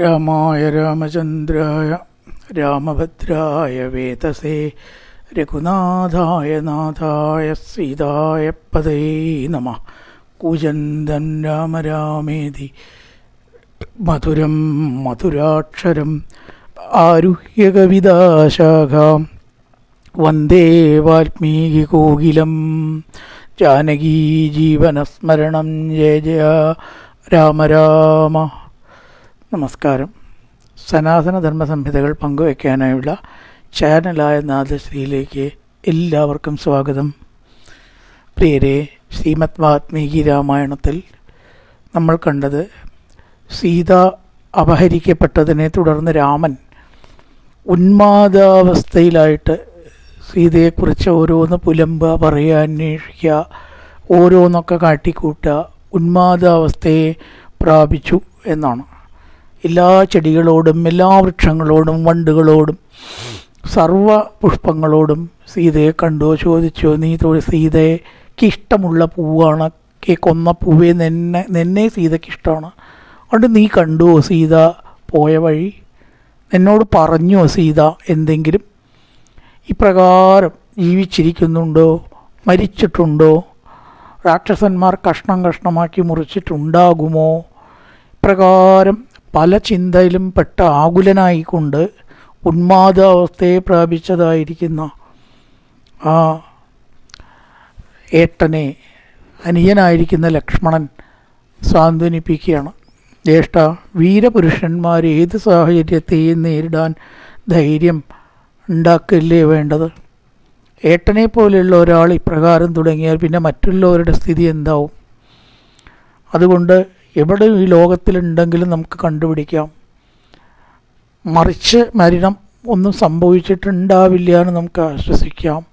രാമായ രാമചന്ദ്രായ രാമഭദ്രായ വേദസേ രഘുനാഥായ നാഥായ സീതായ പതേ നമ. കൂജന്തൻ രാമ രാമേതി മധുരം മധുരാക്ഷരം ആരുഹ്യ കവിതാശാഖാം വന്ദേ വാൽമീകികോകിലം ജാനകീ ജീവനസ്മരണം ജയ ജയ രാമ രാമ. നമസ്കാരം. സനാതന ധർമ്മ സംഹിതകൾ പങ്കുവയ്ക്കാനായുള്ള ചാനലായ നാദശ്രീയിലേക്ക് എല്ലാവർക്കും സ്വാഗതം. പ്രിയരെ ശ്രീമദ് വാത്മീകി രാമായണത്തിൽ നമ്മൾ കണ്ടത് സീത അപഹരിക്കപ്പെട്ടതിനെ തുടർന്ന് രാമൻ ഉന്മാദാവസ്ഥയിലായിട്ട് സീതയെക്കുറിച്ച് ഓരോന്ന് പുലമ്പ പറയുക അന്വേഷിക്കുക ഓരോന്നൊക്കെ കാട്ടിക്കൂട്ടുക ഉന്മാദാവസ്ഥയെ പ്രാപിച്ചു എന്നാണ്. എല്ലാ ചെടികളോടും എല്ലാ വൃക്ഷങ്ങളോടും വണ്ടുകളോടും സർവ പുഷ്പങ്ങളോടും സീതയെ കണ്ടോ ചോദിച്ചോ നീ സീതയ്ക്ക് ഇഷ്ടമുള്ള പൂവാണ് കെ കൊന്ന പൂവേ നിന്നെ നിന്നെ സീതയ്ക്ക് ഇഷ്ടമാണ് അതുകൊണ്ട് നീ കണ്ടുവോ സീത പോയ വഴി? എന്നോട് പറഞ്ഞോ സീത എന്തെങ്കിലും? ഇപ്രകാരം ജീവിച്ചിരിക്കുന്നുണ്ടോ? മരിച്ചിട്ടുണ്ടോ? രാക്ഷസന്മാർ കഷ്ണം കഷ്ണമാക്കി മുറിച്ചിട്ടുണ്ടാകുമോ? ഇപ്രകാരം പല ചിന്തയിലും പെട്ട ആകുലനായിക്കൊണ്ട് ഉന്മാദാവസ്ഥയെ പ്രാപിച്ചതായിരിക്കുന്ന ആ ഏട്ടനെ അനിയനായിരിക്കുന്ന ലക്ഷ്മണൻ സാന്ത്വനിപ്പിക്കുകയാണ്. ജ്യേഷ്ഠ വീരപുരുഷന്മാർ ഏത് സാഹചര്യത്തെയും നേരിടാൻ ധൈര്യം ഉണ്ടാക്കില്ലേ വേണ്ടത്? ഏട്ടനെ പോലെയുള്ള ഒരാൾ ഇപ്രകാരം തുടങ്ങിയാൽ പിന്നെ മറ്റുള്ളവരുടെ സ്ഥിതി എന്താവും? അതുകൊണ്ട് എവിടെ ഈ ലോകത്തിലുണ്ടെങ്കിലും നമുക്ക് കണ്ടുപിടിക്കാം. മറിച്ച് മരണം ഒന്നും സംഭവിച്ചിട്ടുണ്ടാവില്ല എന്ന് നമുക്ക് ആശ്വസിക്കാം.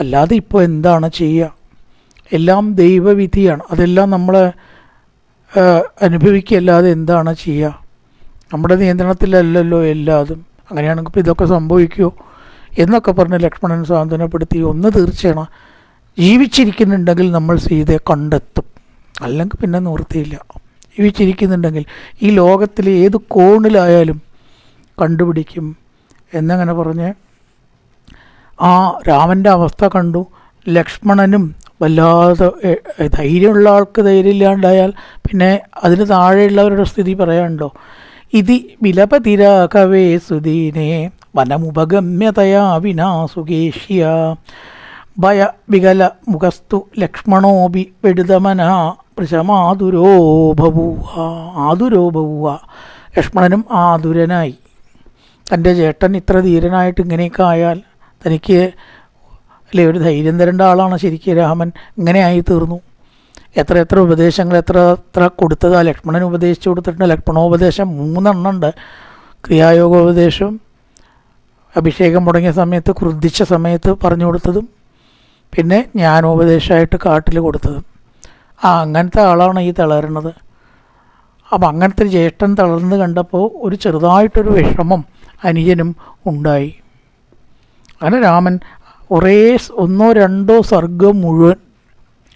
അല്ലാതെ ഇപ്പോൾ എന്താണ് ചെയ്യുക? എല്ലാം ദൈവവിധിയാണ്. അതെല്ലാം നമ്മൾ അനുഭവിക്കല്ലാതെ എന്താണ് ചെയ്യുക? നമ്മുടെ നിയന്ത്രണത്തിലല്ലല്ലോ എല്ലാതും. അങ്ങനെയാണെങ്കിൽ ഇപ്പോൾ ഇതൊക്കെ സംഭവിക്കുമോ എന്നൊക്കെ പറഞ്ഞ് ലക്ഷ്മണൻ സാന്ത്വനപ്പെടുത്തി ഒന്ന് തീർച്ചയാണ്. ജീവിച്ചിരിക്കുന്നുണ്ടെങ്കിൽ നമ്മൾ സീതയെ കണ്ടെത്തും. അല്ലെങ്കിൽ പിന്നെ നിവൃത്തിയില്ല. ജീവിച്ചിരിക്കുന്നുണ്ടെങ്കിൽ ഈ ലോകത്തിലെ ഏത് കോണിലായാലും കണ്ടുപിടിക്കും എന്നങ്ങനെ പറഞ്ഞ് ആ രാമന്റെ അവസ്ഥ കണ്ടു. ലക്ഷ്മണനും വല്ലാതെ ധൈര്യമുള്ള ആൾക്ക് ധൈര്യമില്ലാണ്ടായാൽ പിന്നെ അതിന് താഴെയുള്ളവരുടെ സ്ഥിതി പറയാനുണ്ടോ? ഇതി വിലപതിരാകവേ സുദീനെ വനമുപഗമ്യതയാ വിനാസുകേഷ്യ ഭയ വികല മുഖസ്തു ലക്ഷ്മണോപി വെടുതമന വൃഷമാതുരോ ബഭൂവ ആതുരോ ലക്ഷ്മണനും ആതുരനായി. തന്റെ ചേട്ടൻ ഇത്ര ധീരനായിട്ട് ഇങ്ങനെയൊക്കെ ആയാൽ തനിക്ക് അല്ലേ ഒരു ധൈര്യം തരേണ്ട ആളാണ് ശരിക്കും രാമൻ. ഇങ്ങനെയായി തീർന്നു. എത്ര എത്ര ഉപദേശങ്ങൾ എത്ര എത്ര കൊടുത്തതാ ലക്ഷ്മണൻ ഉപദേശിച്ചു കൊടുത്തിട്ടുണ്ട്. ലക്ഷ്മണോപദേശം മൂന്നെണ്ണം ഉണ്ട്. ക്രിയായോഗോപദേശം അഭിഷേകം മുടങ്ങിയ സമയത്ത് ക്രുദ്ധിച്ച സമയത്ത് പറഞ്ഞു കൊടുത്തതും പിന്നെ ജ്ഞാനോപദേശമായിട്ട് കാട്ടിൽ കൊടുത്തതും. ആ അങ്ങനത്തെ ആളാണ് ഈ തളരണത്. അപ്പം അങ്ങനത്തെ ജ്യേഷ്ഠൻ തളർന്ന് കണ്ടപ്പോൾ ഒരു ചെറുതായിട്ടൊരു വിഷമം അനുജനും ഉണ്ടായി. അങ്ങനെ രാമൻ ഒരേ ഒന്നോ രണ്ടോ സർഗം മുഴുവൻ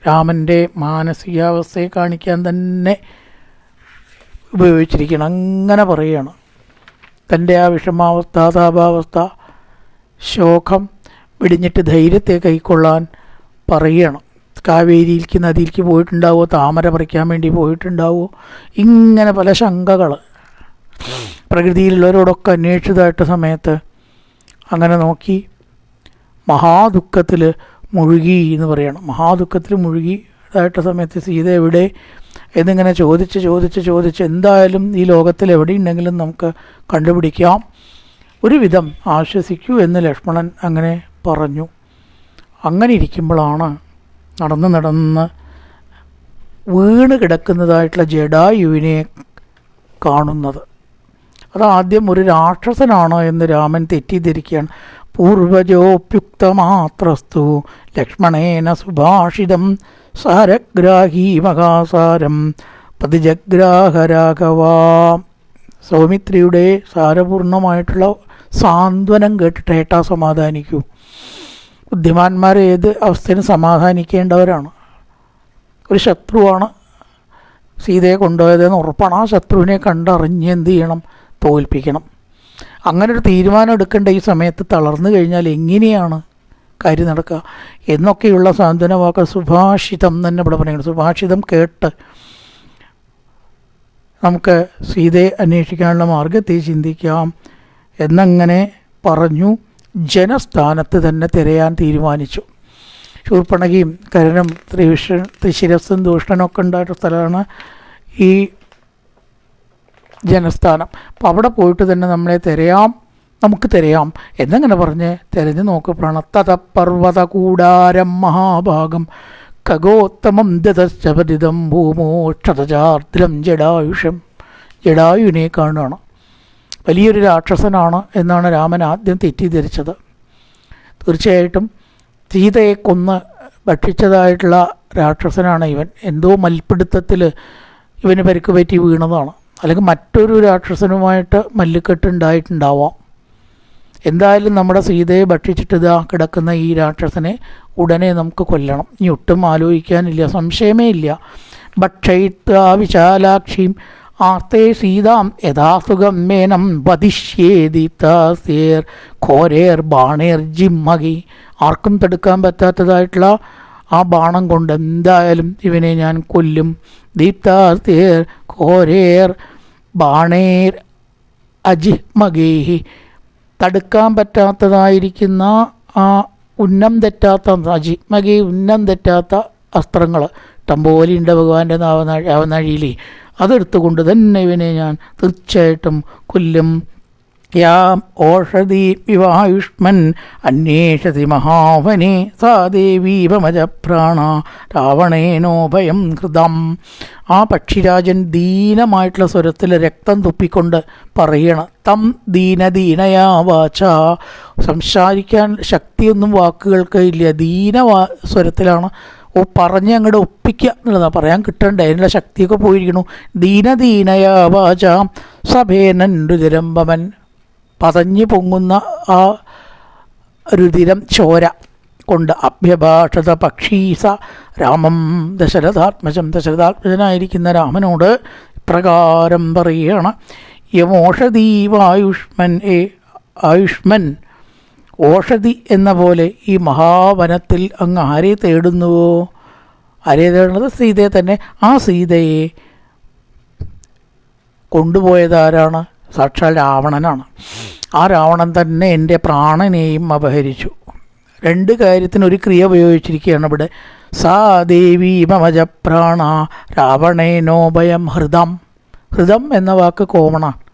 രാമന്റെ മാനസികാവസ്ഥയെ കാണിക്കാൻ തന്നെ ഉപയോഗിച്ചിരിക്കണം അങ്ങനെ പറയുകയാണ്. തന്റെ ആ വിഷമാവസ്ഥ താപാവസ്ഥ ശോകം വെടിഞ്ഞിട്ട് ധൈര്യത്തെ കൈക്കൊള്ളാൻ പറയുകയാണ്. കാവേരിയിലേക്ക് നദിയിലേക്ക് പോയിട്ടുണ്ടാവോ? താമര പറിക്കാൻ വേണ്ടി പോയിട്ടുണ്ടാവോ? ഇങ്ങനെ പല ശങ്കകൾ പ്രകൃതിയിലുള്ളവരോടൊക്കെ അന്വേഷിച്ചതായിട്ട് സമയത്ത് അങ്ങനെ നോക്കി മഹാദുഃഖത്തിൽ മുഴുകി എന്ന് പറയണം. മഹാദുഃഖത്തിൽ മുഴുകി ഇതായിട്ട സമയത്ത് സീത എവിടെ? എന്നിങ്ങനെ ചോദിച്ച് ചോദിച്ച് ചോദിച്ച് എന്തായാലും ഈ ലോകത്തിൽ എവിടെയുണ്ടെങ്കിലും നമുക്ക് കണ്ടുപിടിക്കാം. ഒരുവിധം ആശ്വസിക്കൂ എന്ന് ലക്ഷ്മണൻ അങ്ങനെ പറഞ്ഞു. അങ്ങനെ ഇരിക്കുമ്പോഴാണ് നടന്ന് നടന്ന് വീണ് കിടക്കുന്നതായിട്ടുള്ള ജഡായുവിനെ കാണുന്നത്. അതാദ്യം ഒരു രാക്ഷസനാണോ എന്ന് രാമൻ തെറ്റിദ്ധരിക്കുകയാണ്. പൂർവജോപ്യുക്തമാത്രസ്തു ലക്ഷ്മണേന സുഭാഷിതം സാരഗ്രാഹി മഹാസാരം പതിജഗ്രാഹരാഘവാ സൗമിത്രിയുടെ സാരപൂർണമായിട്ടുള്ള സാന്ത്വനം കേട്ടിട്ട് ഏട്ടാ സമാധാനിക്കൂ. ബുദ്ധിമാന്മാർ ഏത് അവസ്ഥയിലും സമാധാനിക്കേണ്ടവരാണ്. ഒരു ശത്രുവാണ് സീതയെ കൊണ്ടുപോയതെന്ന് ഉറപ്പാണ്. ആ ശത്രുവിനെ കണ്ടറിഞ്ഞ് എന്ത് ചെയ്യണം? തോൽപ്പിക്കണം. അങ്ങനെ ഒരു തീരുമാനം എടുക്കേണ്ട ഈ സമയത്ത് തളർന്നു കഴിഞ്ഞാൽ എങ്ങനെയാണ് കാര്യം നടക്കുക? എന്നൊക്കെയുള്ള സാന്ത്വന വാക്കുകൾ സുഭാഷിതം തന്നെ ഇവിടെ പറയുന്നത് സുഭാഷിതം കേട്ട് നമുക്ക് സീതയെ അന്വേഷിക്കാനുള്ള മാർഗത്തെ ചിന്തിക്കാം. എന്നങ്ങനെ പറഞ്ഞു. ജനസ്ഥാനത്ത് തന്നെ തിരയാൻ തീരുമാനിച്ചു. ശൂർപ്പണകിയും കരനും ത്രിവിഷ ത്രിശിരസും ദൂഷണനൊക്കെ ഉണ്ടായിട്ട് സ്ഥലമാണ് ഈ ജനസ്ഥാനം. അപ്പോൾ അവിടെ പോയിട്ട് തന്നെ നമ്മളെ തിരയാം നമുക്ക് തിരയാം എന്നങ്ങനെ പറഞ്ഞ് തിരഞ്ഞു നോക്ക് പ്രണത്തത പർവത കൂടാരം മഹാഭാഗം. ഖഗോത്തമം ദതശ്ചപതിതം ഭൂമോക്ഷതചാർദ്രം ജഡായുഷം. ജഡായുവിനെ കാണുകയാണ് വലിയൊരു രാക്ഷസനാണ് എന്നാണ് രാമൻ ആദ്യം തെറ്റിദ്ധരിച്ചത്. തീർച്ചയായിട്ടും സീതയെ കൊന്ന് ഭക്ഷിച്ചതായിട്ടുള്ള രാക്ഷസനാണ് ഇവൻ. എന്തോ മൽപ്പിടുത്തത്തിൽ ഇവന് പരിക്ക് പറ്റി വീണതാണ്. അല്ലെങ്കിൽ മറ്റൊരു രാക്ഷസനുമായിട്ട് മല്ലുക്കെട്ട് ഉണ്ടായിട്ടുണ്ടാവാം. എന്തായാലും നമ്മുടെ സീതയെ ഭക്ഷിച്ചിട്ട് ഇതാ കിടക്കുന്ന ഈ രാക്ഷസനെ ഉടനെ നമുക്ക് കൊല്ലണം. ഇനി ഒട്ടും ആലോചിക്കാനില്ല സംശയമേ ഇല്ല. ഭക്ഷയിത്വാ വിശാലാക്ഷിയും ആർത്തേ സീതാം യഥാസുഖം മേനം വധിഷ്യേദിതാസേർ ഘോരേർ ബാണേർ ജിമ്മകി ആർക്കും തടുക്കാൻ പറ്റാത്തതായിട്ടുള്ള ആ ബാണം കൊണ്ട് എന്തായാലും ഇവനെ ഞാൻ കൊല്ലും. ദീപ്താസ്തേർ ഘോരേർ ബാണേർ അജിഹ്മഗേഹി തടുക്കാൻ പറ്റാത്തതായിരിക്കുന്ന ആ ഉന്നം തെറ്റാത്ത അജിഹ്മഗേ ഉന്നം തെറ്റാത്ത അസ്ത്രങ്ങൾ ടംബോലിന്റെ ഭഗവാന്റെ നാവനാഴി അവനാഴിയിലെ. അതെടുത്തുകൊണ്ട് തന്നെ ഇവനെ ഞാൻ തീർച്ചയായിട്ടും കൊല്ലും. യാം ഓഷധി വിവായുഷ്മൻ അന്വേഷതി മഹാവനെ സാ ദേവീപമജ പ്രാണ രാവണേനോഭയം കൃതം. ആ പക്ഷിരാജൻ ദീനമായിട്ടുള്ള സ്വരത്തിൽ രക്തം തുപ്പിക്കൊണ്ട് പറയണം തം ദീനദീനയാ വാച. സംസാരിക്കാൻ ശക്തിയൊന്നും വാക്കുകൾക്ക് ഇല്ല ദീന സ്വരത്തിലാണ് ഓ പറഞ്ഞ് അങ്ങോട്ട് ഒപ്പിക്കുക എന്നുള്ളതാണ് പറയാൻ കിട്ടണ്ടേ? അതിനുള്ള ശക്തിയൊക്കെ പോയിരിക്കണു. ദീനദീനയാ വാച. സഭേനൻ രുതിരമ്പമൻ പതഞ്ഞു പൊങ്ങുന്ന ആ രുതിരം ചോര കൊണ്ട് അഭ്യഭാഷത പക്ഷീസ. രാമം ദശരഥാത്മജം ദശരഥാത്മജനായിരിക്കുന്ന രാമനോട് പ്രകാരം പറയുകയാണ് യമോഷദീവായുഷ്മൻ ഏ ആയുഷ്മൻ ഓഷധി എന്ന പോലെ ഈ മഹാവനത്തിൽ അങ്ങ് ആരെ തേടുന്നുവോ? ആരെ തേടുന്നത്? സീതയെ തന്നെ. ആ സീതയെ കൊണ്ടുപോയതാരാണ് സാക്ഷാൽ രാവണനാണ്. ആ രാവണൻ തന്നെ എന്റെ പ്രാണനെയും അപഹരിച്ചു. രണ്ട് കാര്യത്തിന് ഒരു ക്രിയ ഉപയോഗിച്ചിരിക്കുകയാണ് ഇവിടെ. സാ ദേവി മമജ പ്രാണ രാവണേനോഭയം ഹൃദം. ഹൃദം എന്ന വാക്ക് കോമണാണ്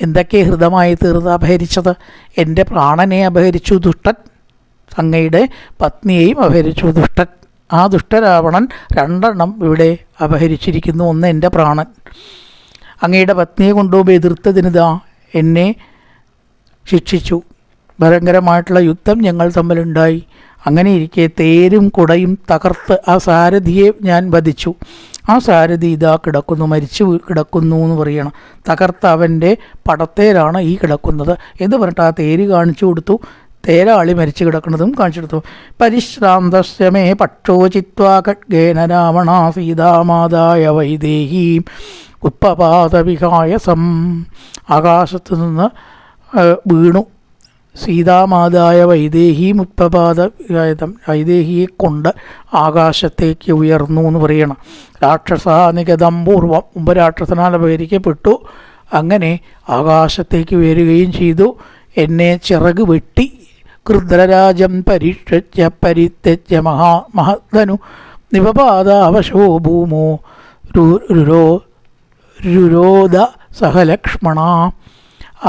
എന്തൊക്കെ ഹൃദമായി തീർന്ന് അപഹരിച്ചത്? എന്റെ പ്രാണനെ അപഹരിച്ചു ദുഷ്ടൻ. അങ്ങയുടെ പത്നിയെയും അപഹരിച്ചു ദുഷ്ടൻ. ആ ദുഷ്ടരാവണൻ രണ്ടെണ്ണം ഇവിടെ അപഹരിച്ചിരിക്കുന്നു. ഒന്ന് എന്റെ പ്രാണൻ. അങ്ങയുടെ പത്നിയെ കൊണ്ടുപോയി എതിർത്തതിനിതാ എന്നെ ശിക്ഷിച്ചു. ഭയങ്കരമായിട്ടുള്ള യുദ്ധം ഞങ്ങൾ തമ്മിലുണ്ടായി. അങ്ങനെ ഇരിക്കെ തേരും കുടയും തകർത്ത് ആ സാരഥിയെ ഞാൻ വധിച്ചു. ആ സാരഥി ഇതാ കിടക്കുന്നു മരിച്ചു കിടക്കുന്നു എന്ന് പറയണം. തകർത്ത അവന്റെ പടത്തേരാണ് ഈ കിടക്കുന്നത്. എന്ന് പറഞ്ഞിട്ട് ആ തേര് കാണിച്ചു കൊടുത്തു. തേരാളി മരിച്ചു കിടക്കുന്നതും കാണിച്ചു കൊടുത്തു. പരിശ്രാന്തസ്യമേ പക്ഷോ ചിത്വാ ഖഡ്ഗേന രാവണ സീതാമാതായ വൈദേഹീം ഉപ്പപാതവിഹായസം ആകാശത്തു നിന്ന് വീണു. സീതാമാതായ വൈദേഹി ഉത്പപാത വൈദേഹിയെ കൊണ്ട് ആകാശത്തേക്ക് ഉയർന്നു എന്ന് പറയണം. രാക്ഷസാനികതം പൂർവം മുമ്പ് രാക്ഷസനാൽ അപഹരിക്കപ്പെട്ടു അങ്ങനെ ആകാശത്തേക്ക് ഉയരുകയും ചെയ്തു. എന്നെ ചിറക് വെട്ടി കൃദ്രരാജം പരിഷ്ഠ പരിത്യജ മഹാ മഹധനു നിപപാദാവശോ ഭൂമോ രുരോ രുരോധ സഹലക്ഷ്മണ.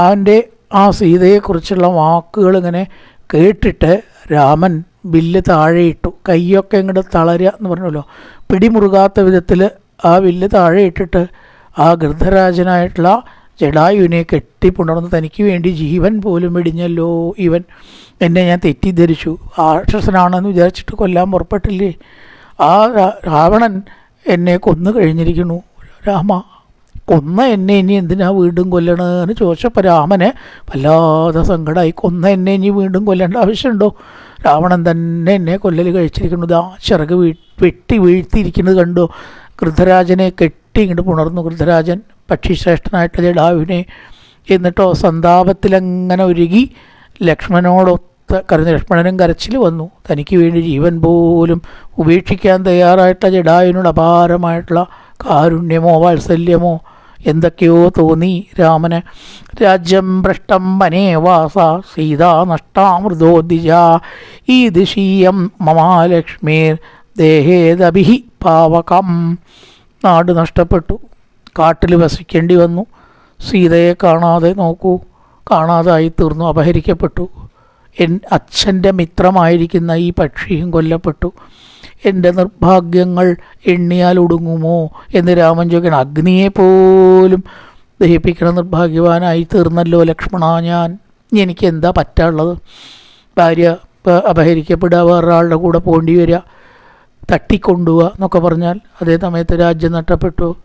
അവന്റെ ആ സീതയെക്കുറിച്ചുള്ള വാക്കുകൾ ഇങ്ങനെ കേട്ടിട്ട് രാമൻ വില്ല് താഴെയിട്ടു. കൈയൊക്കെ ഇങ്ങോട്ട് തളരുക എന്ന് പറഞ്ഞല്ലോ. പിടിമുറുകാത്ത വിധത്തിൽ ആ വില്ല് താഴെ ഇട്ടിട്ട് ആ ഗൃദ്ധരാജനായിട്ടുള്ള ജഡായുവിനെ കെട്ടിപ്പുണർന്ന് തനിക്ക് വേണ്ടി ജീവൻ പോലും വെടിഞ്ഞല്ലോ ഇവൻ. എന്നെ ഞാൻ തെറ്റിദ്ധരിച്ചു. ആക്ഷസനാണെന്ന് വിചാരിച്ചിട്ട് കൊല്ലാൻ പുറപ്പെട്ടില്ലേ? ആ രാവണൻ എന്നെ കൊന്നു കഴിഞ്ഞിരിക്കുന്നു. രാമ കൊന്ന എന്നെ ഇനി എന്തിനാ വീണ്ടും കൊല്ലണമെന്ന് ചോദിച്ചപ്പോൾ രാമനെ വല്ലാതെ സങ്കടമായി കൊന്ന എന്നെ ഇനി വീണ്ടും കൊല്ലേണ്ട ആവശ്യമുണ്ടോ? രാവണൻ തന്നെ എന്നെ കൊല്ലൽ കഴിച്ചിരിക്കുന്നു. ആ ചിറക് വെട്ടി വീഴ്ത്തിയിരിക്കുന്നത് കണ്ടു? ഗൃദ്ധരാജനെ കെട്ടി ഇങ്ങോട്ട് പുണർന്നു. ഗൃദ്ധരാജൻ പക്ഷിശ്രേഷ്ഠനായിട്ട് ജഡാവിനെ എന്നിട്ടോ സന്താപത്തിലങ്ങനെ ഒരുകി ലക്ഷ്മണനോടൊത്ത് കരഞ്ഞ ലക്ഷ്മണനും കരച്ചിൽ വന്നു. തനിക്ക് വേണ്ടി ജീവൻ പോലും ഉപേക്ഷിക്കാൻ തയ്യാറായിട്ടുള്ള ജഡായുവിനോട് അപാരമായിട്ടുള്ള കാരുണ്യമോ വാത്സല്യമോ എന്തൊക്കെയോ തോന്നി രാമന്. രാജ്യം ഭ്രഷ്ടം വനേവാസ സീതാ നഷ്ടാമൃതോദിജ ഈ ദിശീയം മമാലക്ഷ്മീർ ദേഹേദഭിഹി പാവകം. നാട് നഷ്ടപ്പെട്ടു. കാട്ടിൽ വസിക്കേണ്ടി വന്നു. സീതയെ കാണാതെ നോക്കൂ. കാണാതായി തീർന്നു അപഹരിക്കപ്പെട്ടു. എൻ അച്ഛന്റെ മിത്രമായിരിക്കുന്ന ഈ പക്ഷിയും കൊല്ലപ്പെട്ടു. എന്റെ നിർഭാഗ്യങ്ങൾ എണ്ണിയാൽ ഒടുങ്ങുമോ? എന്ന് രാമൻ ചോദിക്കണം അഗ്നിയെ പോലും ദഹിപ്പിക്കണ നിർഭാഗ്യവാനായി തീർന്നല്ലോ ലക്ഷ്മണ ഞാൻ. എനിക്ക് എന്താ പറ്റാനുള്ളത്? ഭാര്യ അപഹരിക്കപ്പെടുക വേറൊരാളുടെ കൂടെ പോകേണ്ടി വരിക തട്ടിക്കൊണ്ടുപോവുക എന്നൊക്കെ പറഞ്ഞാൽ അതേ സമയത്ത് രാജ്യം നഷ്ടപ്പെട്ടു.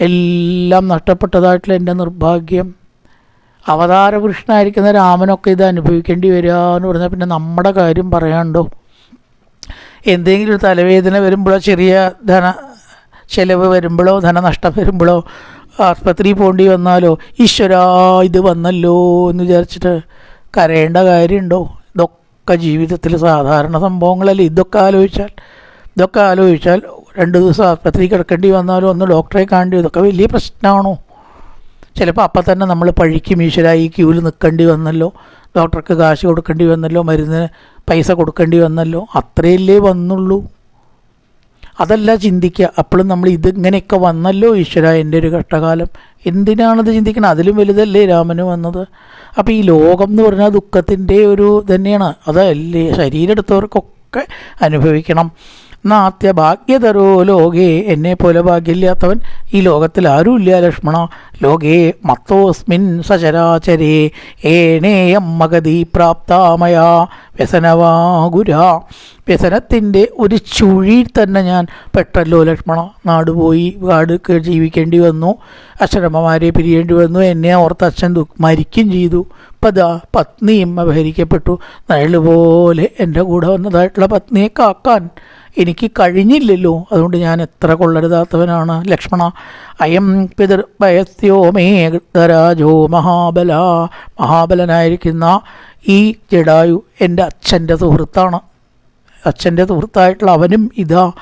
എല്ലാം നഷ്ടപ്പെട്ടതായിട്ടുള്ള എന്റെ നിർഭാഗ്യം. അവതാരപുരുഷനായിരിക്കുന്ന രാമനൊക്കെ ഇത് അനുഭവിക്കേണ്ടി വരിക എന്ന് പറഞ്ഞാൽ പിന്നെ നമ്മുടെ കാര്യം പറയാണ്ടോ എന്തെങ്കിലും ഒരു തലവേദന വരുമ്പോഴോ ചെറിയ ധന ചെലവ് വരുമ്പോഴോ ധനനഷ്ടം വരുമ്പോഴോ ആസ്പത്രിയിൽ പോകേണ്ടി വന്നാലോ ഈശ്വരാ ഇത് വന്നല്ലോ എന്ന് വിചാരിച്ചിട്ട് കരയേണ്ട കാര്യമുണ്ടോ? ഇതൊക്കെ ജീവിതത്തിൽ സാധാരണ സംഭവങ്ങളല്ലേ. ഇതൊക്കെ ആലോചിച്ചാൽ ഇതൊക്കെ ആലോചിച്ചാൽ രണ്ട് ദിവസം ആസ്പത്രിയിൽ കിടക്കേണ്ടി വന്നാലോ ഒന്ന് ഡോക്ടറെ കാണേണ്ടി ഇതൊക്കെ വലിയ പ്രശ്നമാണോ? ചിലപ്പോൾ അപ്പം തന്നെ നമ്മൾ പഴിക്കും ഈശ്വര ഈ ക്യൂവിൽ നിൽക്കേണ്ടി വന്നല്ലോ. ഡോക്ടർക്ക് കാശ് കൊടുക്കേണ്ടി വന്നല്ലോ മരുന്നിന് പൈസ കൊടുക്കേണ്ടി വന്നല്ലോ. അത്രയല്ലേ വന്നുള്ളൂ. അതല്ല ചിന്തിക്കുക. അപ്പോഴും നമ്മൾ ഇതിങ്ങനെയൊക്കെ വന്നല്ലോ ഈശ്വര എന്റെ ഒരു കഷ്ടകാലം. എന്തിനാണത് ചിന്തിക്കണം? അതിലും വലുതല്ലേ രാമന് വന്നത്. അപ്പോൾ ഈ ലോകം എന്ന് പറഞ്ഞാൽ ദുഃഖത്തിന്റെ ഒരു തന്നെയാണ് അതല്ലേ ശരീരം എടുത്തവർക്കൊക്കെ അനുഭവിക്കണം. നാത്യ ഭാഗ്യതരോ ലോകേ. എന്നെ പോലെ ഭാഗ്യമില്ലാത്തവൻ ഈ ലോകത്തിൽ ആരുമില്ല ലക്ഷ്മണ. ലോകേ മത്തോസ്മിൻ സചരാചരേ. ഏണേയം മഗതി പ്രാപ്താമയാ. വ്യസനവാഗുര വ്യസനത്തിന്റെ ഒരു ചുഴിയിൽ തന്നെ ഞാൻ പെട്ടല്ലോ ലക്ഷ്മണ. നാടുപോയി കാട് ജീവിക്കേണ്ടി വന്നു. അച്ഛനമ്മമാരെ പിരിയേണ്ടി വന്നു. എന്നെ ഓർത്ത് അച്ഛൻ മരിക്കും ചെയ്തു. പതാ പത്നിയും അപഹരിക്കപ്പെട്ടു. നഴലുപോലെ എന്റെ കൂടെ വന്നതായിട്ടുള്ള പത്നിയെ കാക്കാൻ എനിക്ക് കഴിഞ്ഞില്ലല്ലോ. അതുകൊണ്ട് ഞാൻ എത്ര കൊള്ളരുതാത്തവനാണ്. ലക്ഷ്മണ അയം പിതൃഭയസ്യോ മേ ഗൃതരാജോ മഹാബല. മഹാബലനായിരിക്കുന്ന ഈ ജഡായു എന്റെ അച്ഛന്റെ സുഹൃത്താണ്. അച്ഛന്റെ സുഹൃത്തായിട്ടുള്ള അവനും ഇതാ.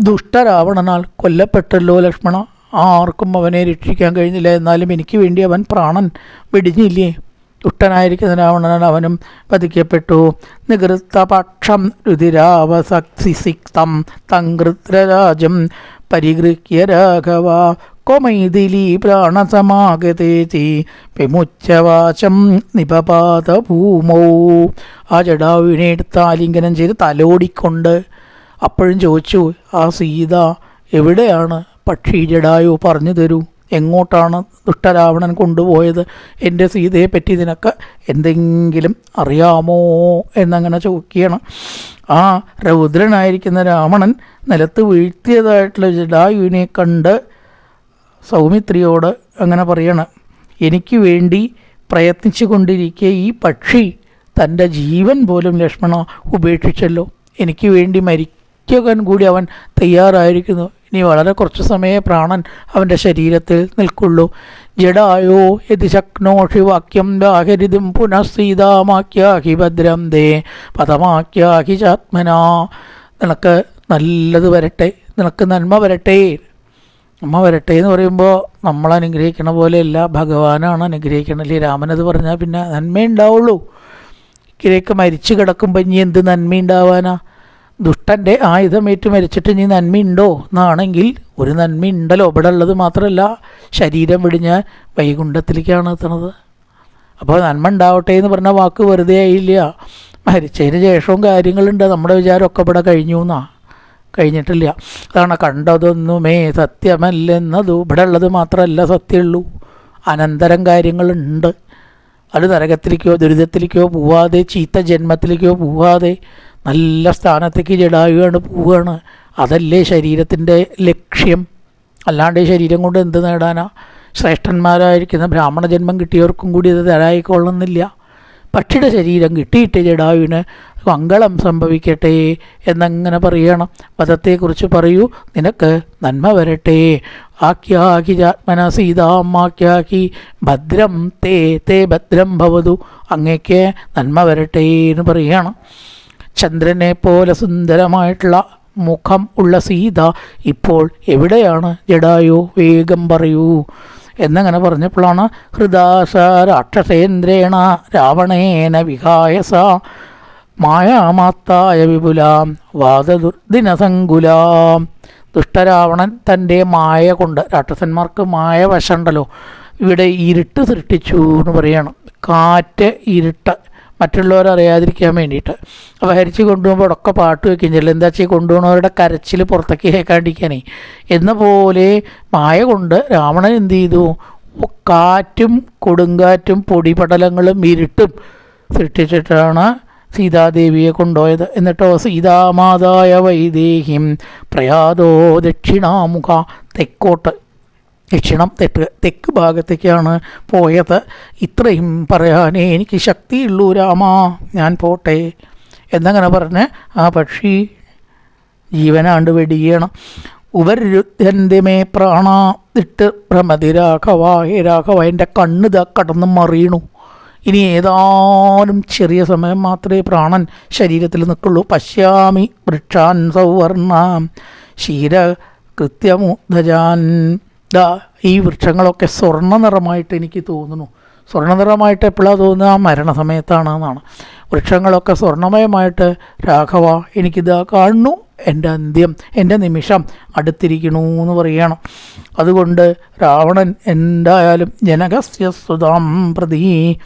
ദുഷ്ടരാവണനാൽ കൊല്ലപ്പെട്ടല്ലോ ലക്ഷ്മണ. ആർക്കും അവനെ രക്ഷിക്കാൻ കഴിഞ്ഞില്ല. എന്നാലും എനിക്ക് വേണ്ടി അവൻ പ്രാണൻ വെടിഞ്ഞില്ലേ? ദുഷ്ടനായിരിക്കുന്ന രാവണൻ അവനും വധിക്കപ്പെട്ടു. നികൃത്തപക്ഷം രുതിരാവസക്സിസിക്തം തങ്കൃത്രരാജം പരിഗൃഹ്യ രാഘവ. കൊമൈതിലി പ്രാണസമാഗതേതി വിമുച്ചവാശം നിപപാത ഭൂമോ ആ ജഡാവിനെ എടുത്ത് ആലിംഗനം ചെയ്ത് തലോടിക്കൊണ്ട് അപ്പോഴും ചോദിച്ചു ആ സീത എവിടെയാണ്? പക്ഷി ജഡായു പറഞ്ഞു തരൂ. എങ്ങോട്ടാണ് ദുഷ്ടരാവണൻ കൊണ്ടുപോയത്? എന്റെ സീതയെ പറ്റി നിനക്ക് എന്തെങ്കിലും അറിയാമോ? എന്നങ്ങനെ ചോദിക്കുകയാണ്. ആ രൗദ്രനായിരിക്കുന്ന രാവണൻ നിലത്ത് വീഴ്ത്തിയതായിട്ടുള്ള ജഡായുവിനെ കണ്ട് സൗമിത്രിയോട് അങ്ങനെ പറയണം എനിക്ക് വേണ്ടി പ്രയത്നിച്ചു കൊണ്ടിരിക്കെ ഈ പക്ഷി തന്റെ ജീവൻ പോലും ലക്ഷ്മണ ഉപേക്ഷിച്ചല്ലോ. എനിക്ക് വേണ്ടി മരിക്കാൻ കൂടി അവൻ തയ്യാറായിരിക്കുന്നു. ഇനി വളരെ കുറച്ച് സമയേ പ്രാണൻ അവന്റെ ശരീരത്തിൽ നിൽക്കുള്ളൂ. ജഡായോ യതി ശക്നോഷി വാക്യം ദാഹരിതും പുനഃസീതാമാക്യാഹി ഭദ്രം ദേ പദമാക്യാഹി ചാത്മനാ. നിനക്ക് നല്ലത് വരട്ടെ നിനക്ക് നന്മ വരട്ടെ. അമ്മ വരട്ടെ എന്ന് പറയുമ്പോൾ നമ്മൾ അനുഗ്രഹിക്കണ പോലെയല്ല ഭഗവാനാണ് അനുഗ്രഹിക്കണല്ലേ രാമനത് പറഞ്ഞാൽ പിന്നെ നന്മയുണ്ടാവുള്ളൂ. ഇക്കിലേക്ക് മരിച്ചു കിടക്കുമ്പോൾ ഇനി എന്ത് നന്മയുണ്ടാവാനാ? ദുഷ്ടന്റെ ആയുധമേറ്റ് മരിച്ചിട്ട് നീ നന്മയുണ്ടോ എന്നാണെങ്കിൽ ഒരു നന്മയുണ്ടല്ലോ. ഇവിടെ ഉള്ളത് മാത്രമല്ല ശരീരം വെടിഞ്ഞ വൈകുണ്ഠത്തിലേക്കാണ് എത്തുന്നത് അപ്പോൾ നന്മ ഉണ്ടാവട്ടെ എന്ന് പറഞ്ഞ വാക്ക് വെറുതെ ആയില്ല. മരിച്ചതിന് ശേഷവും കാര്യങ്ങളുണ്ട്. നമ്മുടെ വിചാരമൊക്കെ ഇവിടെ കഴിഞ്ഞു എന്നാ. കഴിഞ്ഞിട്ടില്ല. അതാണ് കണ്ടതൊന്നുമേ സത്യമല്ലെന്നതു. ഇവിടെ ഉള്ളത് മാത്രമല്ല സത്യമുള്ളൂ. അനന്തരം കാര്യങ്ങളുണ്ട്. അത് നരകത്തിലേക്കോ ദുരിതത്തിലേക്കോ പോവാതെ ചീത്ത ജന്മത്തിലേക്കോ പോവാതെ നല്ല സ്ഥാനത്തേക്ക് ജഡായുവാണ് പോവുകയാണ്. അതല്ലേ ശരീരത്തിന്റെ ലക്ഷ്യം? അല്ലാണ്ട് ശരീരം കൊണ്ട് എന്ത് നേടാനാ? ശ്രേഷ്ഠന്മാരായിരിക്കുന്ന ബ്രാഹ്മണ ജന്മം കിട്ടിയവർക്കും കൂടി ഇത് തരായിക്കൊള്ളുന്നില്ല പക്ഷിയുടെ ശരീരം കിട്ടിയിട്ട് ജഡായുവിന് മംഗളം സംഭവിക്കട്ടെ എന്നങ്ങനെ പറയണം. വധത്തെക്കുറിച്ച് പറയൂ. നിനക്ക് നന്മ വരട്ടെ. ആഖ്യാഹി ജാത്മന സീതാം ആഖ്യാഖി. ഭദ്രം തേ തേ ഭദ്രം ഭവതു. അങ്ങേക്ക് നന്മ വരട്ടെ എന്ന് പറയുകയാണ് ചന്ദ്രനെ പോലെ സുന്ദരമായിട്ടുള്ള മുഖം ഉള്ള സീത ഇപ്പോൾ എവിടെയാണ്? ജഡായു വേഗം പറയൂ. എന്നങ്ങനെ പറഞ്ഞപ്പോഴാണ് ഹൃദാസ രാക്ഷസേന്ദ്രേണ രാവണേന വിഹായസ മായാമാത്തായ വിപുലാം വാദദുർദിനസങ്കുലാം. ദുഷ്ടരാവണൻ തന്റെ മായ കൊണ്ട് രാക്ഷസന്മാർക്ക് മായ വശമുണ്ടല്ലോ ഇവിടെ ഇരുട്ട് സൃഷ്ടിച്ചു എന്ന് പറയണം. കാറ്റ് ഇരുട്ട് മറ്റുള്ളവർ അറിയാതിരിക്കാൻ വേണ്ടിയിട്ട്. അപ്പോൾ ഹരിച്ച് കൊണ്ടുപോകുമ്പോൾ ഒക്കെ പാട്ട് വെക്കുകയും ചെയ്യില്ല എന്താ വെച്ചാൽ കൊണ്ടുപോകുന്നവരുടെ കരച്ചിൽ പുറത്തേക്ക് കേൾക്കാണ്ടിരിക്കാനേ. എന്ന പോലെ മായ കൊണ്ട് രാവണൻ എന്ത് ചെയ്തു? കാറ്റും കൊടുങ്കാറ്റും പൊടിപടലങ്ങളും ഇരുട്ടും സൃഷ്ടിച്ചിട്ടാണ് സീതാദേവിയെ കൊണ്ടുപോയത്. എന്നിട്ടോ സീതാമാതായ വൈദേഹിം പ്രയാതോ ദക്ഷിണാമുഖ തെക്കോട്ട് ദക്ഷിണം തെക്ക് തെക്ക് ഭാഗത്തേക്കാണ് പോയത്. ഇത്രയും പറയാനേ എനിക്ക് ശക്തിയുള്ളൂ രാമാ. ഞാൻ പോട്ടെ. എന്നങ്ങനെ പറഞ്ഞ് ആ പക്ഷി ജീവനാണ്ട് വെടിയണം. ഉപരുദ്ധന്തിമേ പ്രാണ ഇട്ട് ഭ്രമതി രാഘവ ഹേ രാഘവ എന്റെ കണ്ണ് കടന്ന് മറിയണു. ഇനി ഏതാനും ചെറിയ സമയം മാത്രമേ പ്രാണൻ ശരീരത്തിൽ നിൽക്കുള്ളൂ. പശ്യാമി വൃക്ഷാൻ സൗവർണ ക്ഷീര കൃത്യമൂധജാൻ ദാ ഈ വൃക്ഷങ്ങളൊക്കെ സ്വർണ നിറമായിട്ട് എനിക്ക് തോന്നുന്നു. സ്വർണ നിറമായിട്ട് എപ്പോഴാണ് തോന്നുന്നത്? ആ മരണസമയത്താണ് എന്നാണ് വൃക്ഷങ്ങളൊക്കെ സ്വർണമയമായിട്ട് രാഘവ എനിക്കിതാ കാണുന്നു. എന്റെ അന്ത്യം എന്റെ നിമിഷം അടുത്തിരിക്കണു എന്ന് പറയണം അതുകൊണ്ട് രാവണൻ എന്തായാലും ജനകസ്യ സുതാം പ്രതി.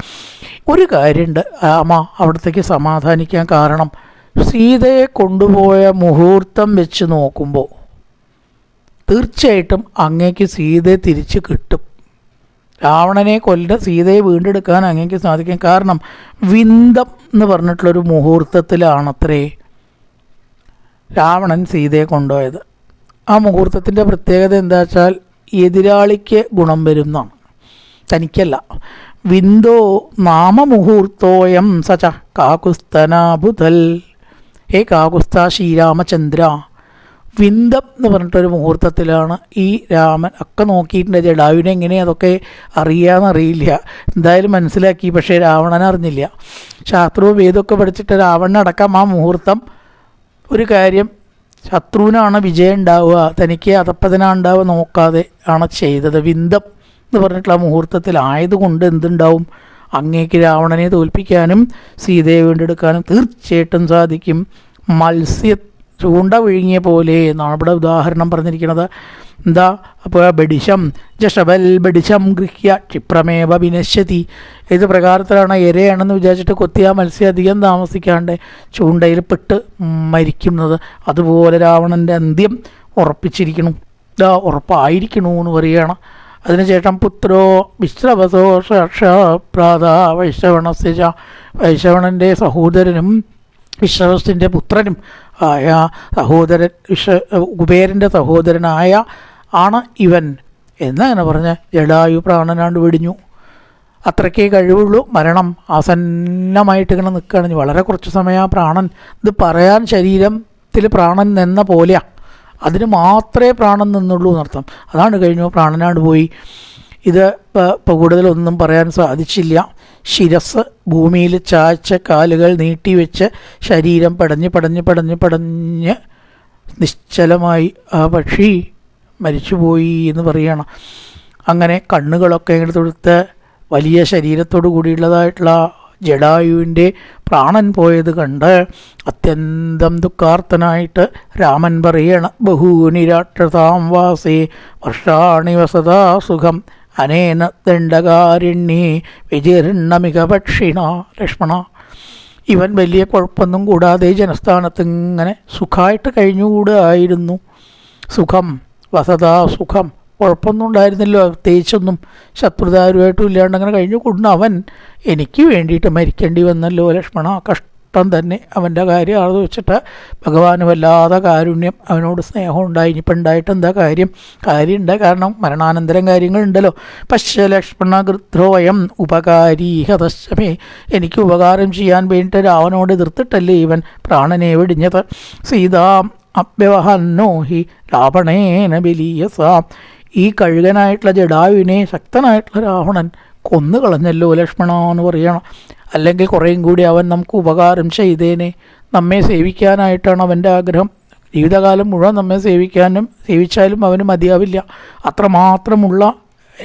ഒരു കാര്യമുണ്ട് ആമ അവിടത്തേക്ക് സമാധാനിക്കാൻ കാരണം. സീതയെ കൊണ്ടുപോയ മുഹൂർത്തം വെച്ച് നോക്കുമ്പോൾ തീർച്ചയായിട്ടും അങ്ങേക്ക് സീതയെ തിരിച്ച് കിട്ടും. രാവണനെ കൊല്ല സീതയെ വീണ്ടെടുക്കാൻ അങ്ങേക്ക് സാധിക്കും. കാരണം വിന്ദം എന്ന് പറഞ്ഞിട്ടുള്ളൊരു മുഹൂർത്തത്തിലാണത്രേ രാവണൻ സീതയെ കൊണ്ടുപോയത്. ആ മുഹൂർത്തത്തിന്റെ പ്രത്യേകത എന്താ വെച്ചാൽ എതിരാളിക്ക് ഗുണം വരുന്നതാണ്. തനിക്കല്ല. വിന്ദോ നാമമുഹൂർത്തോയം സച കാകുസ്തനാബുധൽ ഹേ കാകുസ്ത ശ്രീരാമചന്ദ്ര. വിന്ദം എന്ന് പറഞ്ഞിട്ടൊരു മുഹൂർത്തത്തിലാണ് ഈ രാമൻ ഒക്കെ നോക്കിയിട്ടുണ്ട്. ജഡാവിനെ എങ്ങനെ അതൊക്കെ അറിയാമെന്നറിയില്ല എന്തായാലും മനസ്സിലാക്കി. പക്ഷേ രാവണൻ അറിഞ്ഞില്ല. ശാസ്ത്രവും വേദമൊക്കെ പഠിച്ചിട്ട് രാവണനടക്കം ആ മുഹൂർത്തം ഒരു കാര്യം ശത്രുവിനാണ് വിജയം ഉണ്ടാവുക. തനിക്ക് അതപ്പതിനാണ് ഉണ്ടാവുക നോക്കാതെ ആണ് ചെയ്തത്. വിന്ദം എന്ന് പറഞ്ഞിട്ടുള്ള മുഹൂർത്തത്തിലായതുകൊണ്ട് എന്തുണ്ടാവും? അങ്ങേക്ക് രാവണനെ തോൽപ്പിക്കാനും സീതയെ വീണ്ടെടുക്കാനും തീർച്ചയായിട്ടും സാധിക്കും. മത്സ്യ ചൂണ്ട വിഴുങ്ങിയ പോലെ എന്നാണ് ഇവിടെ ഉദാഹരണം പറഞ്ഞിരിക്കുന്നത്. എന്താ? അപ്പോൾ ബഡിശം ജഷബൽ ബഡിശം ഗൃഹ്യ ക്ഷിപ്രമേവ വിനശ്യതി. ഏത് പ്രകാരത്തിലാണ് ഇരയാണെന്ന് വിചാരിച്ചിട്ട് കൊത്തിയ മത്സ്യം അധികം താമസിക്കാണ്ട് ചൂണ്ടയിൽ പെട്ട് മരിക്കുന്നത്. അതുപോലെ രാവണന്റെ അന്ത്യം ഉറപ്പിച്ചിരിക്കണം. ഇതാ ഉറപ്പായിരിക്കണു എന്ന് പറയുകയാണ്. അതിനുശേഷം പുത്രോ വിശ്രവസോ പ്രാത വൈശവണസ്യ വൈശവണന്റെ സഹോദരനും വിശ്രവസിന്റെ പുത്രനും ആയ സഹോദരൻ വിശ്വ കുബേരന്റെ സഹോദരനായ ആണ് ഇവൻ എന്നങ്ങനെ പറഞ്ഞ് ജഡായു പ്രാണനാണ്ട് വെടിഞ്ഞു. അത്രയ്ക്കേ കഴിവുള്ളൂ. മരണം ആസന്നമായിട്ട് ഇങ്ങനെ നിൽക്കുകയാണെങ്കിൽ വളരെ കുറച്ച് സമയം ആ പ്രാണൻ ഇത് പറയാൻ ശരീരത്തിൽ പ്രാണൻ നിന്ന പോലെയാണ് അതിന് മാത്രമേ പ്രാണൻ നിന്നുള്ളൂ എന്നർത്ഥം. അതാണ് കഴിഞ്ഞു പ്രാണനാണ്ട് പോയി. ഇത് ഇപ്പോൾ കൂടുതലൊന്നും പറയാൻ സാധിച്ചില്ല. ശിരസ് ഭൂമിയിൽ ചാച്ച കാലുകൾ നീട്ടിവെച്ച് ശരീരം പടഞ്ഞ് പടഞ്ഞ് പടഞ്ഞ് പടഞ്ഞ് നിശ്ചലമായി ആ പക്ഷി മരിച്ചുപോയി എന്ന് പറയണം. അങ്ങനെ കണ്ണുകളൊക്കെ എടുത്തെടുത്ത് തൊടുത്ത് വലിയ ശരീരത്തോടു കൂടിയുള്ളതായിട്ടുള്ള ജഡായുവിന്റെ പ്രാണൻ പോയത് കണ്ട് അത്യന്തം ദുഃഖാർത്തനായിട്ട് രാമൻ പറയണം ബഹൂനി രാക്ഷസാം വാസേ വർഷാണി വസതാ സുഖം അനേന ദണ്ഡകാരിണ്യേ വിജീർണമിക പക്ഷിണ ലക്ഷ്മണ. ഇവൻ വലിയ കുഴപ്പമൊന്നും കൂടാതെ ജനസ്ഥാനത്ത് ഇങ്ങനെ സുഖമായിട്ട് കഴിഞ്ഞുകൂടായിരുന്നു. സുഖം വസതാ സുഖം. കുഴപ്പമൊന്നും ഉണ്ടായിരുന്നില്ല പ്രത്യേകിച്ചൊന്നും ശത്രുതാരുമായിട്ടും ഇല്ലാണ്ട് അങ്ങനെ കഴിഞ്ഞു കൂടുന്ന അവൻ എനിക്ക് വേണ്ടിയിട്ട് മരിക്കേണ്ടി വന്നല്ലോ ലക്ഷ്മണ. കഷ്ടം നഷ്ടം തന്നെ അവന്റെ കാര്യം ആലോചിച്ചിട്ട് ഭഗവാന് വല്ലാതെ കാരുണ്യം അവനോട് സ്നേഹം ഉണ്ടായി. ഇനിയിപ്പോൾ ഉണ്ടായിട്ട് എന്താ കാര്യം? കാര്യമുണ്ട്. കാരണം മരണാനന്തരം കാര്യങ്ങളുണ്ടല്ലോ. പക്ഷേ ലക്ഷ്മണ ഗൃദ്രോയം ഉപകാരി ഹതശ്ചമേ എനിക്ക് ഉപകാരം ചെയ്യാൻ വേണ്ടിയിട്ട് രാവനോട് എതിർത്തിട്ടല്ലേ ഇവൻ? പ്രാണനെ വെടിഞ്ഞത്. സീതാം അഭ്യവഹന്നോ ഹി രാവണേന ബലീയസ. ഈ കഴുകനായിട്ടുള്ള ജഡായുവിനെ ശക്തനായിട്ടുള്ള രാവണൻ കൊന്നു കളഞ്ഞല്ലോ ലക്ഷ്മണ എന്ന് പറയണം. അല്ലെങ്കിൽ കുറേയും കൂടി അവൻ നമുക്ക് ഉപകാരം ചെയ്തേനെ. നമ്മെ സേവിക്കാനായിട്ടാണ് അവന്റെ ആഗ്രഹം. ജീവിതകാലം മുഴുവൻ നമ്മെ സേവിക്കാനും സേവിച്ചാലും അവന് മതിയാവില്ല. അത്രമാത്രമുള്ള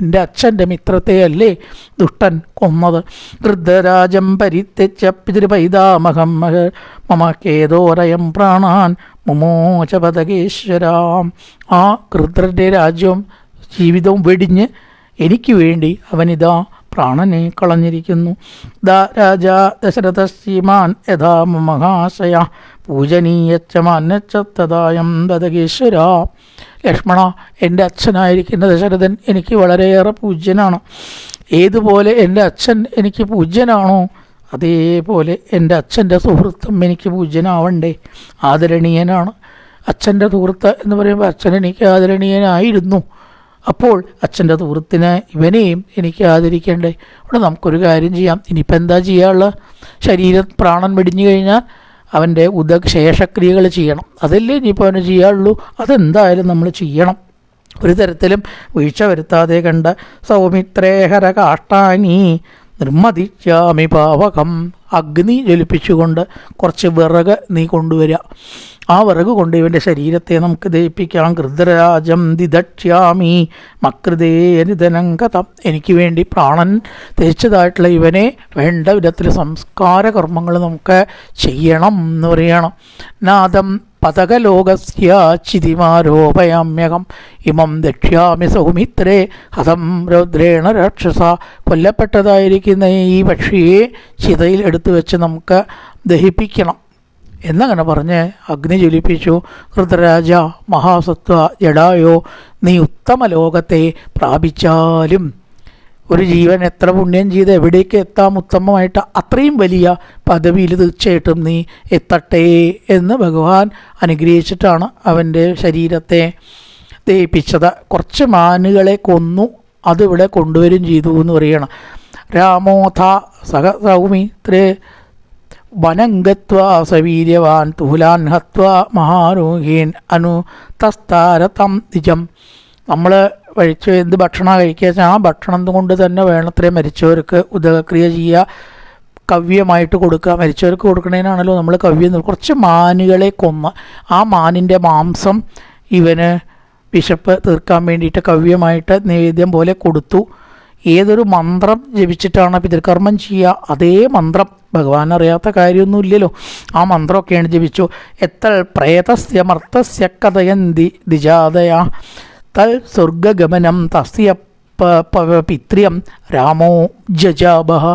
എന്റെ അച്ഛന്റെ മിത്രത്തെയല്ലേ ദുഷ്ടൻ കൊന്നത്. വൃദ്ധരാജം പരിത്യച്ച പിതൃപൈതാമഹം മഹ മമ കേതോരയം പ്രാണാൻ മുമോചപതകേശ്വരാം. ആ കൃദ്രന്റെ രാജ്യവും ജീവിതവും വെടിഞ്ഞ് എനിക്ക് വേണ്ടി അവനിതാ പ്രാണനെ കളഞ്ഞിരിക്കുന്നു. ദ രാജ ദശരഥ ശ്രീമാൻ യഥാ മഹാശയ പൂജനീയച്ച മാന്യച്ച തഥായം ബദകേശ്വര ലക്ഷ്മണ എന്റെ അച്ഛനായിരിക്കുന്ന ദശരഥൻ എനിക്ക് വളരെയേറെ പൂജ്യനാണ്. ഏതുപോലെ എന്റെ അച്ഛൻ എനിക്ക് പൂജ്യനാണോ അതേപോലെ എന്റെ അച്ഛന്റെ സുഹൃത്തും എനിക്ക് പൂജ്യനാവണ്ടേ. ആദരണീയനാണ്. അച്ഛന്റെ സുഹൃത്ത് എന്ന് പറയുമ്പോൾ അച്ഛൻ എനിക്ക് ആദരണീയനായിരുന്നു. അപ്പോൾ അച്ഛന്റെ ദൂരത്തിന് ഇവനെയും എനിക്ക് ആദരിക്കേണ്ടേ. അവിടെ നമുക്കൊരു കാര്യം ചെയ്യാം. ഇനിയിപ്പോൾ എന്താ ചെയ്യാനുള്ള ശരീരം പ്രാണൻ വെടിഞ്ഞു കഴിഞ്ഞാൽ അവന്റെ ഉദശേഷക്രിയകൾ ശേഷക്രിയകൾ ചെയ്യണം. അതല്ലേ ഇനിയിപ്പോൾ അവന് ചെയ്യാനുള്ളൂ? അതെന്തായാലും നമ്മൾ ചെയ്യണം. ഒരു തരത്തിലും വീഴ്ച വരുത്താതെ കണ്ട സൗമിത്രേഹര കാഷ്ടാനി നിർമ്മതിച്ചാമി പാവകം. അഗ്നി ജ്വലിപ്പിച്ചുകൊണ്ട് കുറച്ച് വിറക് നീ കൊണ്ടുവരിക ആ വിറക് കൊണ്ട് ഇവന്റെ ശരീരത്തെ നമുക്ക് ദയിപ്പിക്കാം കൃതരാജം ദിദക്ഷ്യാമി. മകൃതേനിധനം കഥം എനിക്ക് വേണ്ടി പ്രാണൻ തിരിച്ചതായിട്ടുള്ള ഇവനെ വേണ്ട വിധത്തിൽ സംസ്കാര കർമ്മങ്ങൾ നമുക്ക് ചെയ്യണം എന്ന് പറയണം. നാദം പതകലോകസ്യ ചിതിമാരോപയാമ്യകം. ഇമം ദക്ഷ്യാമി സൗമിത്രേ. ഹതം രൗദ്രേണ രാക്ഷസ. കൊല്ലപ്പെട്ടതായിരിക്കുന്ന ഈ പക്ഷിയെ ചിതയിൽ എടുത്തു വെച്ച് നമുക്ക് ദഹിപ്പിക്കണം. എന്നങ്ങനെ പറഞ്ഞ് അഗ്നി ജ്വലിപ്പിച്ചു. ഋതരാജ മഹാസത്വ ജഡായോ നീ ഉത്തമ ലോകത്തെ പ്രാപിച്ചാലും ഒരു ജീവൻ എത്ര പുണ്യം ചെയ്ത് എവിടേക്ക് എത്താം ഉത്തമമായിട്ട് അത്രയും വലിയ പദവിയിൽ തീർച്ചയായിട്ടും നീ എത്തട്ടെ എന്ന് ഭഗവാൻ അനുഗ്രഹിച്ചിട്ടാണ് അവന്റെ ശരീരത്തെ ദയിപ്പിച്ചത് കുറച്ച് മാനുകളെ കൊന്നു അതിവിടെ കൊണ്ടുവരും ചെയ്തു എന്ന് പറയണം രാമോഥ സഹ സൗമിത്രേ വനം ഗത്വാ സവീര്യവാൻ തൂലാൻ ഹത്വ മഹാരോഹീൻ അനു തസ്താരതം നിജം. നമ്മൾ കഴിച്ച് എന്ത് ഭക്ഷണം കഴിക്കുക വെച്ചാൽ ആ ഭക്ഷണം കൊണ്ട് തന്നെ വേണത്രേ മരിച്ചവർക്ക് ഉദകക്രിയ ചെയ്യുക കവ്യമായിട്ട് കൊടുക്കുക മരിച്ചവർക്ക് കൊടുക്കണേനാണല്ലോ നമ്മൾ കവ്യം കുറച്ച് മാനുകളെ കൊന്ന് ആ മാനിന്റെ മാംസം ഇവന് വിശപ്പ് തീർക്കാൻ വേണ്ടിയിട്ട് കവ്യമായിട്ട് നിവേദ്യം പോലെ കൊടുത്തു. ഏതൊരു മന്ത്രം ജപിച്ചിട്ടാണ് പിതൃകർമ്മം ചെയ്യുക അതേ മന്ത്രം ഭഗവാൻ അറിയാത്ത കാര്യമൊന്നുമില്ലല്ലോ. ആ മന്ത്രമൊക്കെയാണ് ജപിച്ചു. എത്തൽ പ്രേതസ്യ മർത്തസ്യ കഥയന്തി ദിജാതയ. തൽ സ്വർഗഗമനം തസ്യ പിത്ര്യം രാമോ ജജാബഹ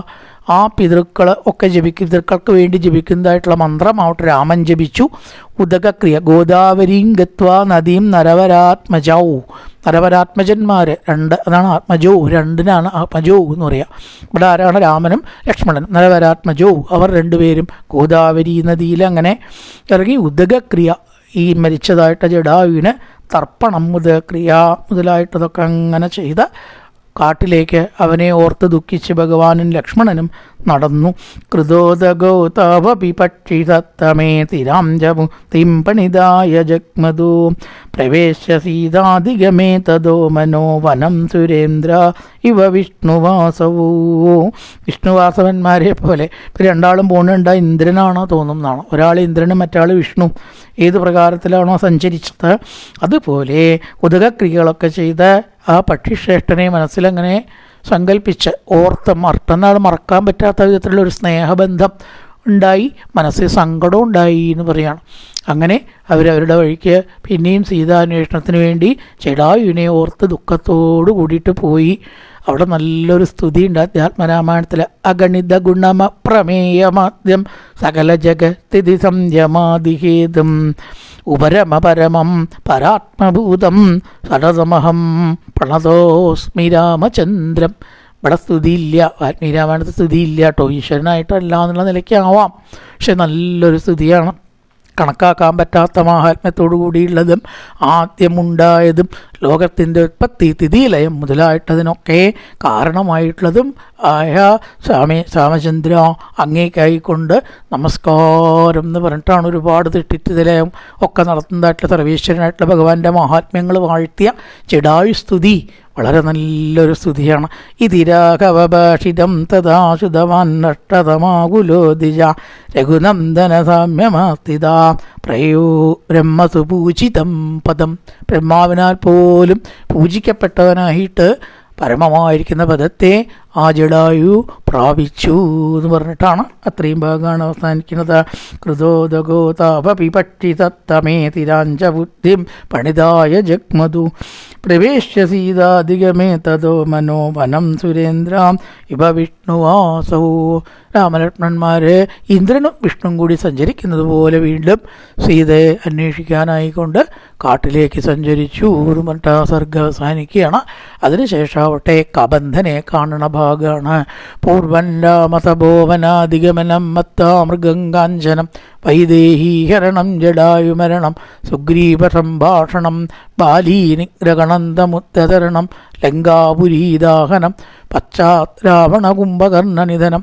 ആ പിതൃക്കളെ ഒക്കെ ജപിക്കും പിതൃക്കൾക്ക് വേണ്ടി ജപിക്കുന്നതായിട്ടുള്ള മന്ത്രമാവട്ടെ രാമൻ ജപിച്ചു. ഉദകക്രിയ. ഗോദാവരിയും ഗത്വ നദിയും നരവരാത്മജൗ. നരവരാത്മജന്മാർ രണ്ട് അതാണ് ആത്മജോ. രണ്ടിനാണ് ആത്മജോ എന്ന് പറയുക ഇവിടെ ആരാണ്? രാമനും ലക്ഷ്മണനും. നരവരാത്മജോ. അവർ രണ്ടുപേരും ഗോദാവരി നദിയിൽ അങ്ങനെ ഇറങ്ങി ഉദകക്രിയ. ഈ മരിച്ചതായിട്ട് ജഡാവിന് തർപ്പണം ഉദകക്രിയ മുതലായിട്ടതൊക്കെ അങ്ങനെ ചെയ്ത് കാട്ടിലേക്ക് അവനെ ഓർത്ത് ദുഃഖിച്ച് ഭഗവാനും ലക്ഷ്മണനും നടന്നു. കൃതോദഗോതവപി പക്ഷിതത്തമേ തിരാംജമു തിമ്പണിതായ ജഗ്മതു പ്രവേശ്യ സീതാധികമേ തദോ മനോ വനം സുരേന്ദ്ര. ഇവ വിഷ്ണുവാസവോ. വിഷ്ണുവാസവന്മാരെ പോലെ ഇപ്പം രണ്ടാളും പോകുന്നുണ്ട് ഇന്ദ്രനാണോ തോന്നുന്നതാണ്? ഒരാൾ ഇന്ദ്രനും മറ്റാൾ വിഷ്ണു. ഏത് പ്രകാരത്തിലാണോ സഞ്ചരിച്ചത്? അതുപോലെ ഉദകക്രിയകളൊക്കെ ചെയ്ത് ആ പക്ഷിശ്രേഷ്ഠനെ മനസ്സിലങ്ങനെ സങ്കല്പിച്ച് ഓർത്ത് മറ്റന്നാൾ മറക്കാൻ പറ്റാത്ത വിധത്തിലുള്ള ഒരു സ്നേഹബന്ധം ഉണ്ടായി. മനസ്സിൽ സങ്കടം ഉണ്ടായി എന്ന് പറയാണ്. അങ്ങനെ അവരവരുടെ വഴിക്ക് പിന്നെയും സീതാന്വേഷണത്തിന് വേണ്ടി ചെടായുവിനെ ഓർത്ത് ദുഃഖത്തോടു കൂടിയിട്ട് പോയി. അവിടെ നല്ലൊരു സ്തുതി ഉണ്ട് അധ്യാത്മരാമായണത്തിൽ അഗണിത ഗുണമ പ്രമേയമാദ്യം സകല ജഗസ്ഥിതി സംയമാതിഹേതും ഉപരമപരമം പരാത്മഭൂതം സടതമഹം പ്രണതോസ്മി രാമചന്ദ്രം. ഇവിടെ സ്തുതിയില്ല. ആത്മീയരാമായണത്തിൽ രാമായണത്തിൽ സ്തുതിയില്ല കേട്ടോ. ഈശ്വരനായിട്ടല്ല എന്നുള്ള നിലയ്ക്കാവാം പക്ഷെ നല്ലൊരു സ്തുതിയാണ്. കണക്കാക്കാൻ പറ്റാത്ത മാഹാത്മ്യത്തോടു കൂടിയുള്ളതും ആദ്യമുണ്ടായതും ലോകത്തിന്റെ ഉത്പത്തി തിഥിലയം മുതലായിട്ടതിനൊക്കെ കാരണമായിട്ടുള്ളതും ആയ സ്വാമി രാമചന്ദ്ര അങ്ങേക്കായിക്കൊണ്ട് നമസ്കാരം എന്ന് പറഞ്ഞിട്ടാണ് ഒരുപാട് തിട്ടിത്തിലയം ഒക്കെ നടത്തുന്നതായിട്ടുള്ള സർവീശ്വരനായിട്ടുള്ള ഭഗവാന്റെ മഹാത്മ്യങ്ങൾ വാഴ്ത്തിയ ചെടായു സ്തുതി വളരെ നല്ലൊരു സ്തുതിയാണ്. ഇതിരാഘവഭാഷിതം തഥാശുതവാൻ നഷ്ടതമാകുലോദിജ രഘുനന്ദന സാമ്യമാസ്തിത പ്രയോ ബ്രഹ്മസുപൂജിതം പദം. ബ്രഹ്മാവിനാൽ പോലും പൂജിക്കപ്പെട്ടവനായിട്ട് പരമമായിരിക്കുന്ന പദത്തെ ആ ജഡായു പ്രാപിച്ചു എന്ന് പറഞ്ഞിട്ടാണ് അത്രയും ഭാഗമാണ് അവസാനിക്കുന്നത്. കൃതോദഗോ തത്തമേ തിരാഞ്ച ബുദ്ധിം പണിതായ ജഗ്മതു പ്രവേശ്യ സീതാധികമേ തതോ മനോവനം സുരേന്ദ്രാം. ഇവ വിഷ്ണുവാസോ രാമലക്ഷ്മണന്മാര് ഇന്ദ്രനും വിഷ്ണുവും കൂടി സഞ്ചരിക്കുന്നത് പോലെ വീണ്ടും സീതയെ അന്വേഷിക്കാനായിക്കൊണ്ട് കാട്ടിലേക്ക് സഞ്ചരിച്ചു എന്ന് പറഞ്ഞിട്ട് ആ സർഗം അവസാനിക്കുകയാണ്. അതിനുശേഷാവട്ടെ കബന്ധനെ കാണണ ഭാഗമാണ്. പൂർവൻ രാമതപോവനാധിഗമനം മത്താമൃഗം കാഞ്ചനം വൈദേഹീഹരണം ജഡായുമരണം സുഗ്രീവ സംഭാഷണം ബാലീനിഗ്രഗണന്തമുത്തരണം ലങ്കാപുരീദാഹനം പശ്ചാത് രാവണകുംഭകർണനിധനം